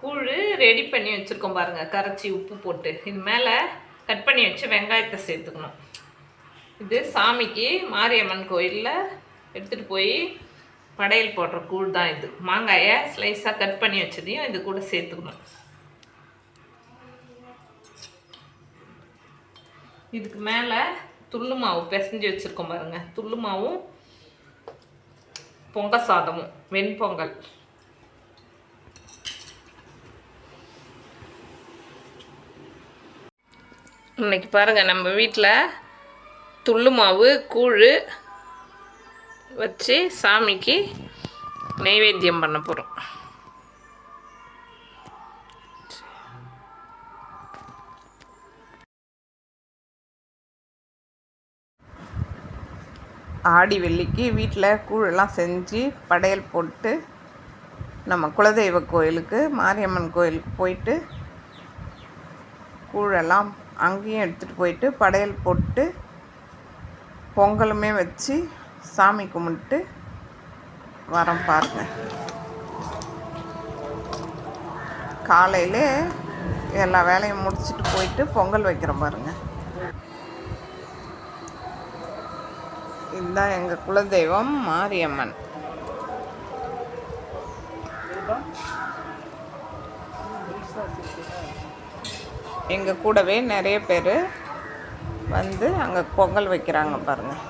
கூழ் ரெடி பண்ணி வச்சுருக்கோம் பாருங்கள் கரைச்சி உப்பு போட்டு. இது மேலே கட் பண்ணி வச்சு வெங்காயத்தை சேர்த்துக்கணும். இது சாமிக்கு மாரியம்மன் கோயிலில் எடுத்துகிட்டு போய் படையல் போடுற கூழ் தான் இது. மாங்காயை ஸ்லைஸாக கட் பண்ணி வச்சதையும் இது கூட சேர்த்துக்கணும். இதுக்கு மேலே துள்ளு மாவு பிசைஞ்சு வச்சுருக்கோம் பாருங்கள் துள்ளு மாவும் பொங்க சாதமும் வெண்பொங்கல் இன்னைக்கு பாருங்கள் நம்ம வீட்டில் துள்ளு மாவு கூழ் வச்சு சாமிக்கு நைவேத்தியம் பண்ண போகிறோம் ஆடி வெள்ளிக்கு வீட்டில் கூழெல்லாம் செஞ்சு படையல் போட்டு நம்ம குலதெய்வ கோயிலுக்கு மாரியம்மன் கோயிலுக்கு போயிட்டு கூழெல்லாம் அங்கேயும் எடுத்துகிட்டு போயிட்டு படையல் போட்டு பொங்கலுமே வச்சு சாமி கும்பிட்டு வரோம் பாருங்க. காலையிலே எல்லா வேலையும் முடிச்சுட்டு போயிட்டு பொங்கல் வைக்கிறோம் பாருங்க. இதுதான் எங்கள் குலதெய்வம் மாரியம்மன். எங்கள் கூடவே நிறைய பேர் வந்து அங்கே பொங்கல் வைக்கிறாங்க பாருங்கள்